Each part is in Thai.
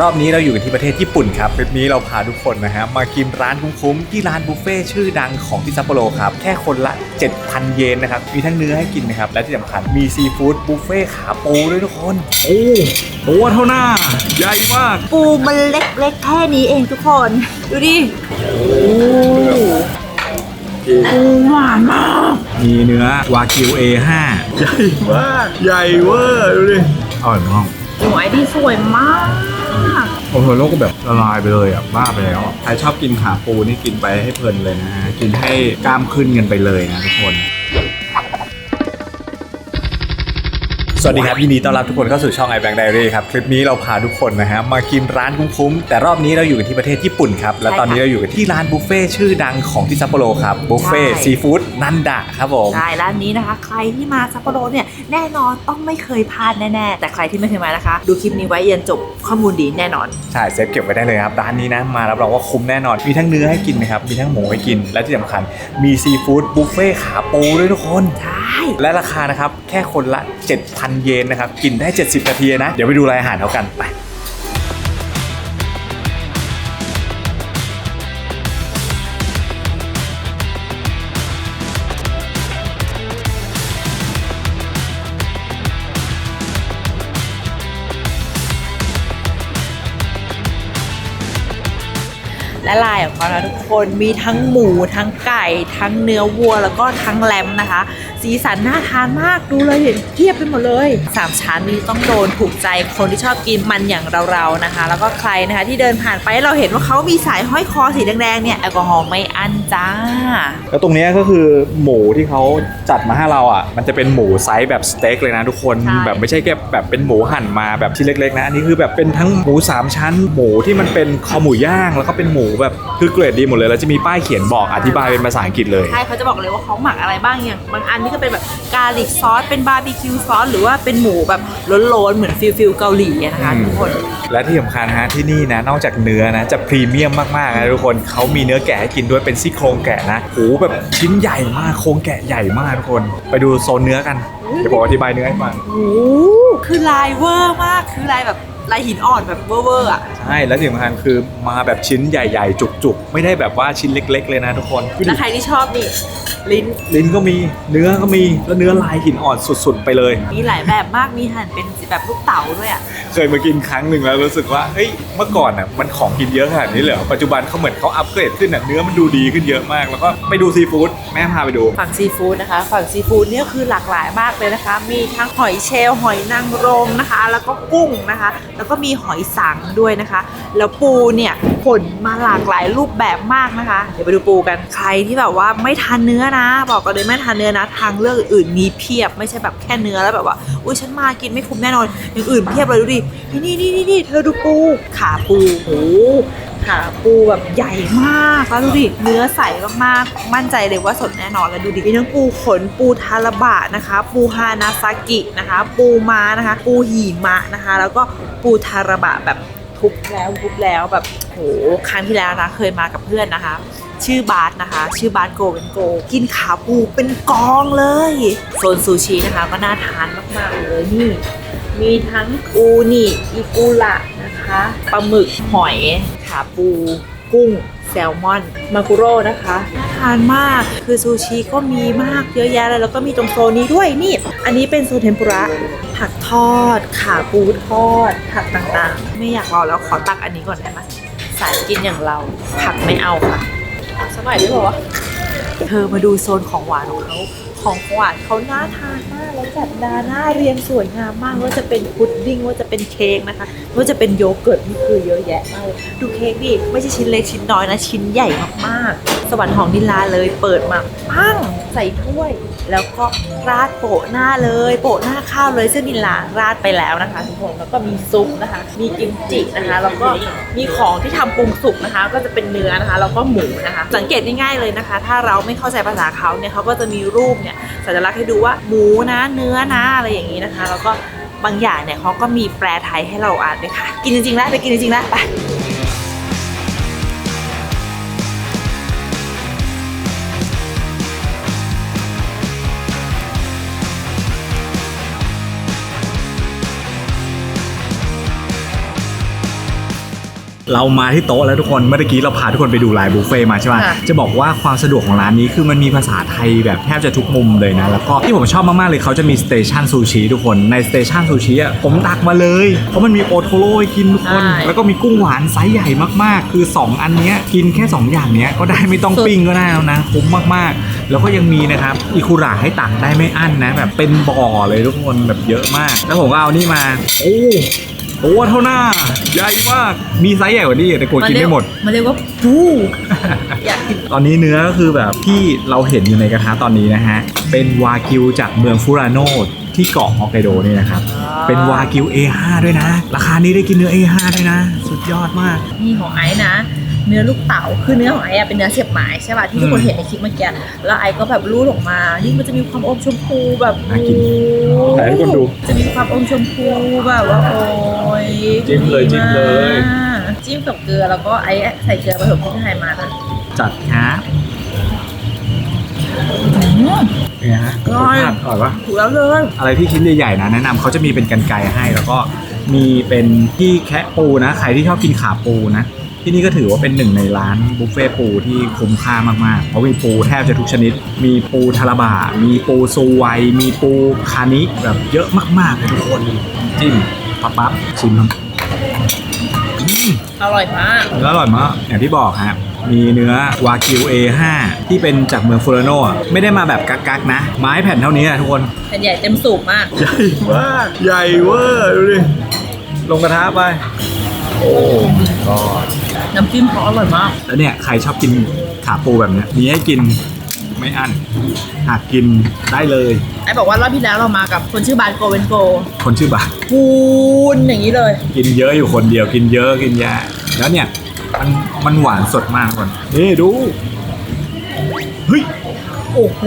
รอบนี้เราอยู่กันที่ประเทศญี่ปุ่นครับคลิปนี้เราพาทุกคนนะฮะมากินร้านคุ้มๆที่ร้านบุฟเฟ่ชื่อดังของที่ซัปโปโรครับ แค่คนละ 7,000 เยนนะครับ มีทั้งเนื้อให้กินนะครับ และที่สำคัญมีซีฟู้ดบุฟเฟ่ขาปูด้วยทุกคน โอ้ตัวเท่าหน้า ใหญ่มาก ปูมันเล็กๆแค่นี้เองทุกคน ดูดิปูหวานมาก มีเนื้อวากิว A5 ใหญ่มาก ใหญ่เวอร์ดูดิอร่อยมาก หวยดีสวยมาก โอ้โหโลกก็แบบละลายไปเลยอะบ้าไปแล้วใครชอบกินขาปูนี่กินไปให้เพลินเลยนะฮะกินให้กล้ามขึ้นกันไปเลยนะทุกคน สวัสดีครับยินดีต้อนรับทุกคนเข้าสู่ช่อง i Bank Diary ครับ คลิปนี้เราพาทุกคนนะฮะมากินร้านคุ้มๆแต่รอบนี้เราอยู่กันที่ประเทศญี่ปุ่นครับและตอนนี้เราอยู่กันที่ร้านบุฟเฟ่ชื่อดังของที่ซัปโปโรครับบุฟเฟ่ใช่ ซีฟู้ดนันดะครับผม ใช่ร้านนี้นะคะ ใครที่มาซัปโปโรเนี่ยแน่นอนต้องไม่เคยพลาดแน่ๆ แต่ใครที่ไม่เคยมานะคะ ดูคลิปนี้ไว้ยันจบข้อมูลดีแน่นอน ใช่เซฟเก็บไว้ได้เลยครับ ร้านนี้นะ มารับรองว่าคุ้มแน่นอน มีทั้งเนื้อให้กินนะครับ มีทั้งหมูให้กิน และที่สำคัญ มีซีฟู้ดบุฟเฟ่ขาปูด้วยทุกคน ใช่ และราคานะครับ แค่คนละ 7,000 เยนนะครับ กินได้ 70 นาทีนะ เดี๋ยวไปดูรายอาหารเขากันไป และลายของเขานะทุกคนมีทั้งหมูทั้งไก่ ทั้งเนื้อวัวแล้วก็ทั้งแลมนะคะ สีสันน่าทานมากดูเลยเห็นเทียบไปหมดเลยสามชั้นนี้ต้องโดนถูกใจคนที่ชอบกินมันอย่างเราๆนะคะ แล้วก็ใครนะคะที่เดินผ่านไปเราเห็นว่าเขามีสายห้อยคอสีแดงๆเนี่ยแอลกอฮอล์ไม่อั้นจ้า แล้วตรงเนี้ยก็คือหมูที่เขาจัดมาให้เราอะ มันจะเป็นหมูไซส์แบบสเต็กเลยนะทุกคนใช่แบบไม่ใช่แค่แบบเป็นหมูหั่นมาแบบชิ้นเล็กๆนะอันนี้คือแบบเป็นทั้งหมู3ชั้นหมูที่มันเป็นคอหมูย่างแล้วก็เป็นหมูแบบคือเกรดดีหมดเลยแล้วจะมีป้ายเขียนบอกอธิบายเป็นภาษาอังกฤษเลย ใช่เขาจะบอกเลยว่าเขาหมักอะไรบ้างอย่างบางอันนี่ก็เป็นแบบกาลิกซอสเป็นบาร์บีคิวซอสหรือว่าเป็นหมูแบบโล้นๆเหมือนฟิลฟิลเกาหลีอะนะคะอืมทุกคน และที่สำคัญนะฮะที่นี่นะนอกจากเนื้อนะจะพรีเมียมมากๆนะทุกคนเขามีเนื้อแกะให้กินด้วยเป็นซี่โครงแกะนะโหแบบชิ้นใหญ่มากโครงแกะใหญ่มากทุกคน ไปดูโซนเนื้อกันเดี๋ยวผมอธิบายเนื้อให้ฟังโอ้โหคือลายเวอร์มากคือลายแบบ ลายหินอ่อนแบบเวอร์เวอร์อะ ใช่แล้วที่สำคัญคือมาแบบชิ้นใหญ่ๆ จุกๆ ไม่ได้แบบว่าชิ้นเล็ก ๆ เลยนะทุกคนดูแล้ดิวใครที่ชอบนี่ ลิ้น ลิ้นก็มีเนื้อก็มีแล้วเนื้อลายหินอ่อนสุดๆ ไปเลย มีหลายแบบมาก มีหั่นเป็นแบบลูกเต๋าด้วยอะ เคยมากินครั้งหนึ่งแล้วรู้สึกว่าเฮ้ยเมื่อก่อนอะมันของกินเยอะขนาดนี้เลยเหรอปัจจุบันเขาเหมือนเขาอัปเกรดขึ้นอะเนื้อมันดูดีขึ้นเยอะมาก แล้วก็ไปดูซีฟู้ดแม่พาไปดู ฝั่งซีฟู้ดนะคะ ฝั่งซีฟู้ดเนี่ยคือหลากหลายมากเลยนะคะ มีทั้งหอยเชลล์หอยนางรมนะคะ แล้วก็กุ้งนะคะแล้วก็มีหอยสังด้วยนะคะ แล้วปูเนี่ยผลมาหลากหลายรูปแบบมากนะคะ เดี๋ยวไปดูปูกันใครที่แบบว่าไม่ทานเนื้อนะ บอกกันเลยไม่ทานเนื้อนะ ทางเลือกอื่นมีเพียบไม่ใช่แบบแค่เนื้อแล้วแบบว่าอุ้ยฉันมากินไม่คุ้มแน่นอนอย่างอื่นเพียบเลยดูดินี่นี่นี่นี่เธอดูปูขาปูโอ้ โหขาปูแบบใหญ่มากแล้วดูดิเนื้อใสมากๆ มั่นใจเลยว่าสดแน่นอนแล้วดูดิมีทั้งปูขนปูทาราบะนะคะ ปูฮานาซากินะคะ ปูม้านะคะ ปูหิมะนะคะ แล้วก็ปูทาราบะแบบทุบแล้วทุบแล้วแบบโหครั้งที่แล้วนะเคยมากับเพื่อนนะคะ ชื่อบาสนะคะ ชื่อบาสโกเวนโก กินขาปูเป็นกองเลยโซนซูชินะคะ ก็น่าทานมากๆเลยนี่มีทั้งอูนิอิกุระ นะคะปลาหมึกหอยขาปูกุ้งแซลมอนมากุโร่นะคะน่าทานมากคือซูชิก็มีมากเยอะแยะเลยแล้วก็มีตรงโซนนี้ด้วยนี่ อันนี้เป็นโซนเทมปุระผักทอด ขาปูทอด ผักต่างๆ ไม่อยากรอแล้วขอตักอันนี้ก่อนได้ไหมสายกินอย่างเรา ผักไม่เอาค่ะสมัยได้บอกว่าเธอมาดูโซนของหวานของเขาของหวานเขาน่าทานมากแล้วจัดดาหน้าเรียงสวยงามมากว่าจะเป็นพุดดิ้งว่าจะเป็นเค้กนะคะว่าจะเป็นโยเกิร์ตนี่คือเยอะแยะมากดูเค้กดิไม่ใช่ชิ้นเล็กชิ้นน้อยนะ ชิ้นใหญ่มากๆ สวรรค์ของนิลาเลยเปิดมาปั้งใส่ถ้วย แล้วก็ราดโปะหน้าเลย โปะหน้าข้าวเลยซึ่งนิลาราดไปแล้วนะคะทุกคนแล้วก็มีซุปนะคะ มีกิมจินะคะแล้วก็มีของที่ทำปรุงสุกนะคะ ก็จะเป็นเนื้อนะคะแล้วก็หมูนะคะ สังเกตง่ายๆเลยนะคะ ถ้าเราไม่เข้าใจภาษาเขาเนี่ยเขาก็จะมีรูปเนี่ยสัญลักษณ์ให้ดูว่าหมูนะเนื้อนะอะไรอย่างนี้นะคะ แล้วก็ บางอย่างเนี่ยเขาก็มีแปลไทยให้เราอ่านด้วยค่ะ กินจริงๆแล้วไปกินจริงๆแล้วไป เรามาที่โต๊ะแล้วทุกคนเมื่อกี้เราพาทุกคนไปดูไลน์บุฟเฟ่ต์มาใช่ป่ะค่ะจะบอกว่าความสะดวกของร้านนี้คือมันมีภาษาไทยแบบแทบจะทุกมุมเลยนะ แล้วก็ที่ผมชอบมาก ๆ เลยเขาจะมีสเตชันซูชิทุกคนในสเตชันซูชิอะผมตักมาเลย เพราะมันมีโอโทโร่ให้กินทุกคน ใช่ แล้วก็มีกุ้งหวานไซส์ใหญ่มากๆ คือ 2 อันเนี้ยกินแค่ 2 อย่างเนี้ยก็ได้ไม่ต้องปิ้งก็ได้แล้วนะคุ้มมากๆ แล้วก็ยังมีนะครับอิคุระให้ตักได้ไม่อั้นนะแบบเป็นบ่อเลยทุกคนแบบเยอะมาก แล้วผมก็เอานี่มาโอ้ ตัวเท่าหน้า ใหญ่มาก มีไซส์ใหญ่กว่านี้อีกแต่กลัวกินไม่หมด มันเรียกว่าปูอยากกินตอนนี้เนื้อก็คือแบบที่เราเห็นอยู่ในกระทะตอนนี้นะฮะ เป็นวากิวจากเมืองฟูราโนที่เกาะฮอกไกโดนี่นะครับ เป็นวากิว A5 ด้วยนะ ราคานี้ได้กินเนื้อ A5 ด้วยนะ สุดยอดมาก นี่ของไอ้นะ เนื้อลูกเต๋าคือเนื้อของไอ้อะเป็นเนื้อเสียบไม้ใช่ป่ะที่ทุกคนเห็นในคลิปเมื่อกี้แล้วไอ้ก็แบบรูดออกมายิ่งมันจะมีความอมชมพูแบบน่ากินโอ้ไหนให้ทุกคนดู จะมีความอมชมพูแบบว่าโอ้ยจิ้มเลยดีจิ้มเลยมากจิ้มกับเกลือแล้วก็ไอ้ใส่เกลือผสมพริกไทยมานะจัดครับอืมเป็นไงฮะอร่อยรสชาติอร่อยปะถูกแล้วเลยอะไรที่ชิ้นใหญ่ๆนะแนะนำเขาจะมีเป็นกันไกรให้แล้วก็มีเป็นที่แคะปูนะใครที่ชอบกินขาปูนะ ที่นี่ก็ถือว่าเป็นหนึ่งในร้านบุฟเฟ่ต์ปูที่คุ้มค่ามากๆ เพราะมีปูแทบจะทุกชนิด มีปูทาราบะมีปูซูไว มีปูคานิแบบเยอะมากๆเลยทุกคนจิ้มปั๊บปั๊บชิมครับอืมอร่อยมากเนื้ออร่อยมากอย่างที่บอกฮะมีเนื้อวากิว A5 ที่เป็นจากเมืองฟูรานโนอะไม่ได้มาแบบกักๆนะ ไม้แผ่นเท่านี้อะทุกคนแผ่นใหญ่เต็มสูบมาก ใหญ่มากใหญ่เวอร์ดูดิลงกระทะไป โอ้ก็ น้ำจิ้มเขาอร่อยมาก แล้วเนี่ยใครชอบกินขาปูแบบเนี้ยมีให้กินไม่อั้นหากกินได้เลย ไอ้บอกว่ารอบที่แล้วเรามากับคนชื่อบานโกเวนโกคนชื่อบาทคูณอย่างนี้เลย กินเยอะอยู่คนเดียวกินเยอะกินแย่แล้วเนี่ยมันมันหวานสดมากทุกคนนี่ดูเฮ้ย โอ้โห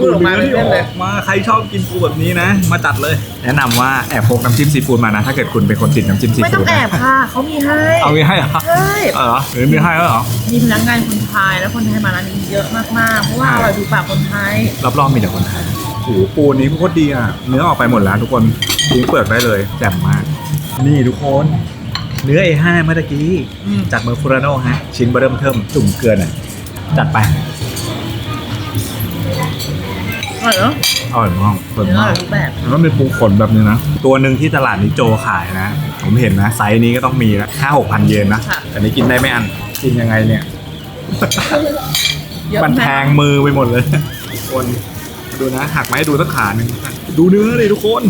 ดูออกมาเนื้อเป็นที่เส้นอเลอยกมาใครชอบกินปูแบบนี้นะ มาจัดเลย แนะนำว่าแอบพกน้ำจิ้มซีฟู้ดมานะ ถ้าเกิดคุณเป็นคนติดน้ำจิ้มซีไม่ต้อฟู้งดแอบนะค่ะ เขามีให้ เอางี้ให้เหรอใช่ เอาเหรอหรือมีให้แล้วเหรอ มีพนักงานคนไทยและคนไทยมาร้านนี้เยอะมากๆ เพราะว่าอร่อยถูกปากคนไทยรอบๆมีแต่คนไทยโอ้โหปูนี้โคตรดีอะ เนื้อออกไปหมดแล้วทุกคนทิ้งเปลือกได้เลยแจ่มมาก นี่ทุกคน เนื้อ A5 เมื่อตะกี้ อืม จากเมอร์ฟูรานโนฮะ ชิ้นเบอร์เริ่มเทิมจุ่มเกลือหน่อยจัดไป อร่อยเนาะอร่อยมากเปิดเนื้ออมาร่กอยทุกแบบแล้วก็มีปูขนแบบนึงนะ ตัวหนึ่งที่ตลาดนี้โจขายนะ ผมเห็นนะ ไซส์นี้ก็ต้องมีละห้าหกพันเยนนะค่ะแต่นี้กินได้ไม่อัน กินยังไงเนี่ย เยอะมันแทงมือไปหมดเลย คนดูนะหักมาให้ดูสักขาหนึ่งดูเนื้อเลยทุกคน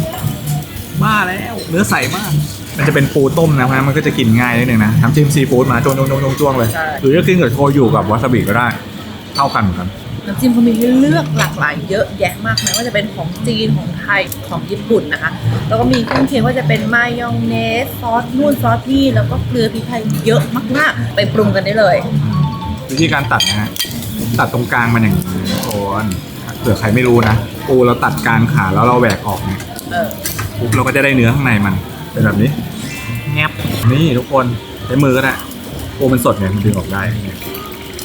บ้าแล้ว เนื้อใสมาก มันจะเป็นปูต้มนะเพราะฉะนั้นมันก็จะกินง่ายนิดนึงนะทำจิ้มซีฟู้ดมาจ้วงจ้วงจ้วงจ้วงจ้วงเลย ใช่ หรือจะกินกับโชยุกับวาซาบิก็ได้เข้ากันเหมือนกัน น้ำจิ้มเขามีให้เลือกหลากหลายเยอะแยะมากไม่ว่าจะเป็นของจีนของไทยของญี่ปุ่นนะคะ แล้วก็มีเครื่องเคียงว่าจะเป็นมายองเนสซอสนู่นซอสนี่แล้วก็เกลือพริกไทยเยอะมากๆ ไปปรุงกันได้เลย วิธีการตัดนะฮะตัดตรงกลางมันอย่างนี้ทุกคนเผื่อใครไม่รู้นะปูเราตัดกลางขาแล้วเราแหวกออกเนี่ยเออปุ๊บเราก็จะได้เนื้อข้างในมันเป็นแบบนี้แงบนี่ทุกคนใช้มือก็ได้ปูมันสดเนี่ยมันดึงออกได้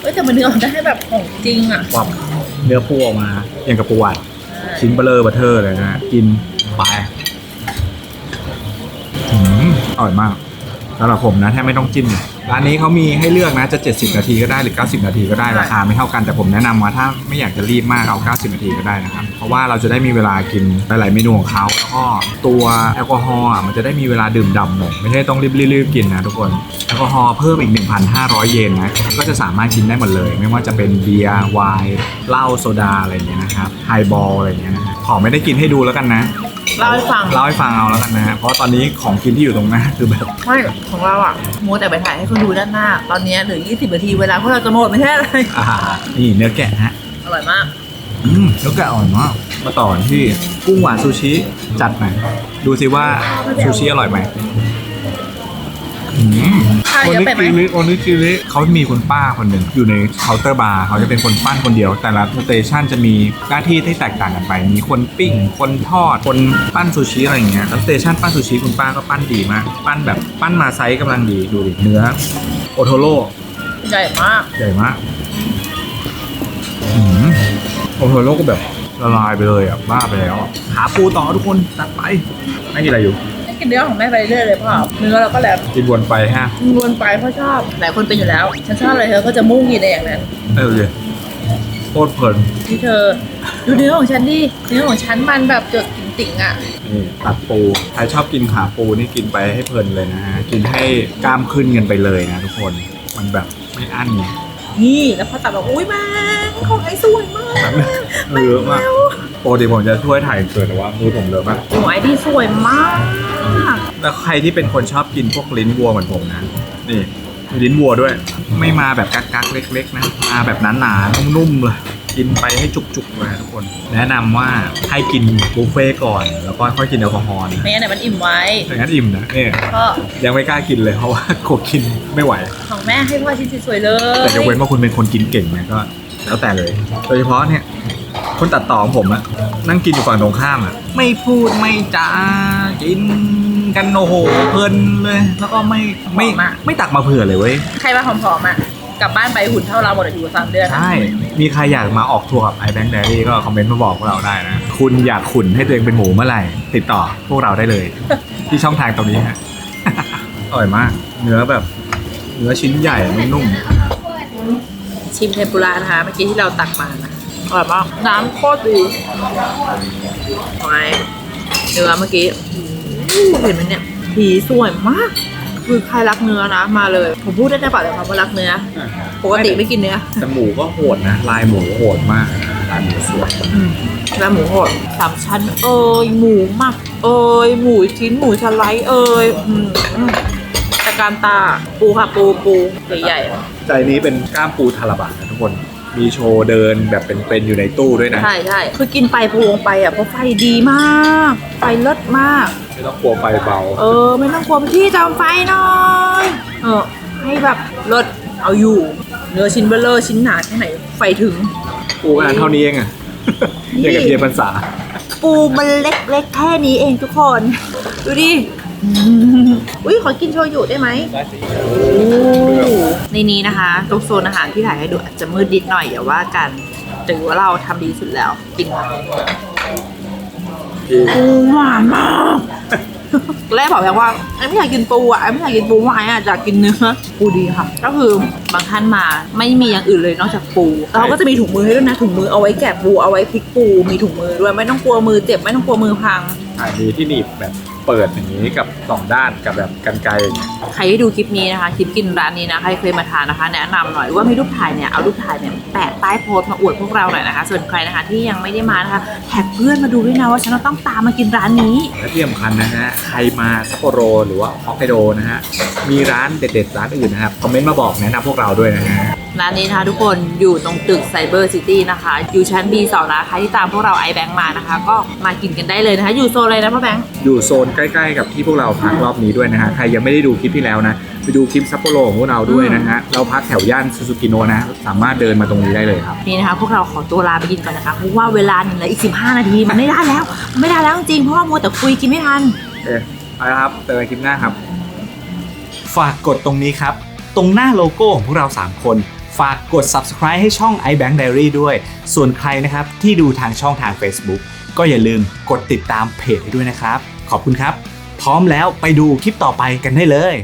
เอ้ยแต่มันเนื้อออกได้แบบของจริงอะความเนื้อปูออกมาอย่างกับปูอัดชิ้นเบลเลอร์บัตเทอร์เลยนะฮะกินไปอืมอร่อยมากสำหรับผมนะแทบไม่ต้องจิ้มเลย ร้านนี้เขามีให้เลือกนะจะ 70 นาทีก็ได้หรือ 90 นาทีก็ได้ราคาไม่เท่ากันแต่ผมแนะนำว่าถ้าไม่อยากจะรีบมากเอา 90 นาทีก็ได้นะครับ เพราะว่าเราจะได้มีเวลากินหลายๆเมนูของเขาแล้วก็ตัวแอลกอฮอล์อะมันจะได้มีเวลาดื่มด่ำหน่อยไม่ใช่ต้องรีบๆกินนะทุกคนแอลกอฮอล์เพิ่มอีก 1,500 เยนนะก็จะสามารถกินได้หมดเลย ไม่ว่าจะเป็นเบียร์ไวน์เหล้าโซดาอะไรอย่างเงี้ยนะครับไฮบอลอะไรอย่างเงี้ยนะฮะขอไม่ได้กินให้ดูแล้วกันนะ เล่าให้ฟัง เล่าให้ฟังเอาแล้วกันนะฮะเพราะตอนนี้ของกินที่อยู่ตรงหน้าคือแบบไม่ของเราอะมัวแต่ไปถ่ายให้คนดูด้านหน้า ตอนนี้เหลือ 20นาทีเวลาพวกเราจะหมดไม่ใช่อะไรอ่านี่เนื้อแกะฮะอร่อยมาก อืมเนื้อแกะอร่อยมากมาต่อกันที่กุ้งหวานซูชิจัดหน่อยดูสิว่าซูชิอร่อยไหมอืมข้าวโอเยอะนิไปไหมกิริโอนิกิริเขามีคุณป้าคนหนึ่งอยู่ในเคาน์เตอร์บาร์เขาจะเป็นคนปั้นคนเดียว แต่ละสเตชันจะมีหน้าที่ที่แตกต่างกันไป มีคนปิ้ง คนทอด คนปั้นซูชิอะไรอย่างเงี้ยแล้วสเตชันปั้นซูชิคุณป้าก็ปั้นดีมาก ปั้นแบบปั้นมาไซส์กำลังดีดูดิเนื้อโอโทโร่ใหญ่มากใหญ่มากอืมโอโทโร่ก็แบบละลายไปเลยอะบ้าไปแล้วอะขาปูต่อทุกคนตัดไปไม่กินอะไรอยู่ กกินเนื้อของแม่ไปเรื่อยเลยพ่อเนื้อเราก็แล้วกินวนไปฮะวนไปเพราะชอบหลายคนเป็นอยู่แล้ว ฉันชอบอะไรเธอก็จะมุ่งกินในอย่างนั้นเออเลยโคตรเพลินที่เธอ ดูเนื้อของฉันดิเนื้อของฉันมันแบบจดติ่งๆอะนี่ตัดปูใครชอบกินขาปูนี่กินไปให้เพลินเลยนะฮะกินให้กล้ามขึ้นกันไปเลยนะทุกคนมันแบบไม่อั้นไงนี่แล้วพอตัดแบบอุ้ยแม่งของไอ้สวยมากมือมาก ปกติผมจะช่วยถ่ายเกิดแต่ว่ามือผมเลอะมากหวยที่สวยมาก แล้วใครที่เป็นคนชอบกินพวกลิ้นวัวเหมือนผมนะ นี่มีลิ้นวัวด้วย ไม่มาแบบกักๆเล็ก ๆ นะ มาแบบหนาๆนุ่มๆเลยกินไปให้จุกๆเลยทุกคน แนะนำว่าให้กินบุฟเฟ่ต์ก่อน แล้วก็ค่อยกินแอลกอฮอล์นะไม่งั้นเดี๋ยวมันอิ่มไว้อย่างนั้นอิ่มนะเนี่ยก็ยังไม่กล้ากินเลยเพราะว่ากลัวกินไม่ไหว ของแม่ให้พ่อชิ้นสวยๆเลยแต่ยกเว้นว่าคุณเป็นคนกินเก่งเนี่ยก็แล้วแต่เลย โดยเฉพาะเนี่ย คนตัดต่อของผมอะนั่งกินอยู่ฝั่งตรงข้ามอะไม่พูดไม่จากินกันโอ้โหเพลินเลย แล้วก็ไม่ไม่ไม่ตักมาเผื่อเลยเว้ย ใครมาผอมๆอะ กลับบ้านไปหุ่นเท่าเราหมดอะอยู่สามเดือนใช่ มีใครอยากมาออกทัวร์กับ iBank Diary ก็คอมเมนต์มาบอกพวกเราได้นะ คุณอยากขุนให้ตัวเองเป็นหมูเมื่อไหร่ ติดต่อพวกเราได้เลย ที่ช่องทางตรงนี้ฮะ อร่อยมาก เนื้อแบบ เนื้อชิ้นใหญ่นุ่มชิมเทมปุระนะคะ เมื่อกี้ที่เราตักมานะ อร่อยมากน้ำโคตรดีไว้เนื้อเมื่อกี้อู้เห็นไหมเนี่ยผีสวยมาก คือใครรักเนื้อนะมาเลย ผมพูดได้แต่ปากแต่คำว่ารักเนื้อๆปกติไม่กินเนื้อแต่หมูก็โหดนะ ลายหมูโหดมากลายหมูสวยอืมแล้วหมูโหดสามชั้น เอ้ยหมูหมัก เอ้ยหมูชิ้นหมูสไลด์เอ้ยอืมอืมตะการตาปูค่ะปูปูใหญ่ๆใจนี้เป็นกล้ามปูทาราบะนะทุกคน มีโชว์เดินแบบเป็นๆอยู่ในตู้ด้วยนะ ใช่ใช่คือกินไปพวงไปอะเพราะไฟดีมาก ไฟเลิศมาก ไม่ต้องกลัวไฟเบา เออ ไม่ต้องกลัวพี่จำไฟหน่อยเออให้แบบเลิศเอาอยู่ เนื้อชิ้นเบลเลอร์ชิ้นหนาแค่ไหนไฟถึง ปูขนาดเท่านี้เองอะนี่อย่างกับเทียนพรรษา ปูมันเล็กๆแค่นี้เองทุกคน ดูดิ อืมอุ้ยขอกินโชยุได้ไหมในนี้นะคะทุกโซนอาหารที่ถ่ายให้ดูอาจจะมืดนิดหน่อยอย่าว่ากันถือว่าเราทำดีสุดแล้ว กินค่ะปูหวานมากแรกบอกแล้วว่าไอ้ไม่อยากกินปูอะไอ้ไม่อยากกินปูหวานอะอยากกินเนื้อปูดีค่ะ ก็คือบางท่านมาไม่มีอย่างอื่นเลยนอกจากปูแล้วเขาก็จะมีถุงมือให้ด้วยนะถุงมือเอาไว้แกะปูเอาไว้พลิกปูมีถุงมือด้วยไม่ต้องกลัวมือเจ็บไม่ต้องกลัวมือพังอ่ามีที่หนีบแบบ เปิดอย่างนี้กับสองด้านกับแบบกันไกลอย่างเงี้ยใครที่ดูคลิปนี้นะคะคลิปกินร้านนี้นะใครเคยมาทานนะคะ แนะนำหน่อยว่ามีรูปถ่ายเนี่ยเอารูปถ่ายเนี่ยแปะใต้โพสต์มาอวดพวกเราหน่อยนะคะ ส่วนใครนะคะที่ยังไม่ได้มานะคะแท็กเพื่อนมาดูด้วยนะว่าฉันต้องตามมากินร้านนี้ และที่สำคัญนะฮะใครมาซัปโปโรหรือว่าฮอกไกโดนะฮะมีร้านเด็ดๆร้านอื่นนะครับคอมเมนต์มาบอกแนะนำพวกเราด้วยนะฮะ ร้านนี้นะคะทุกคนอยู่ตรงตึกไซเบอร์ซิตี้นะคะ อยู่ชั้น B2 นะคะใครที่ตามพวกเรา iBank มานะคะ ก็มากินกันได้เลยนะคะ อยู่โซนอะไรนะพ่อแบงค์อยู่โซนใกล้ๆ กับที่พวกเราพักรอบนี้ด้วยนะฮะ ใครยังไม่ได้ดูคลิปที่แล้วนะ ไปดูคลิปซัปโปโรของพวกเราด้วยนะฮะ เราพักแถวย่านซูซูกิโนะนะ สามารถเดินมาตรงนี้ได้เลยครับ นี่นะคะ พวกเราขอตัวลาไปกินก่อนนะคะเพราะว่าเวลาเนี่ยเหลืออีก 15 นาทีมันไม่ได้แล้วมันไม่ได้แล้วจริงๆเพราะว่ามัวแต่คุยกินไม่ทันโอเคไปแล้วครับเจอกันคลิปหน้าครับ ฝากกดตรงนี้ครับ ตรงหน้าโลโก้ของพวกเรา 3 คน ฝากกด subscribe ให้ช่อง iBank Diary ด้วย ส่วนใครนะครับที่ดูทางช่องทาง Facebook ก็อย่าลืมกดติดตามเพจให้ด้วยนะครับ ขอบคุณครับ พร้อมแล้วไปดูคลิปต่อไปกันได้เลย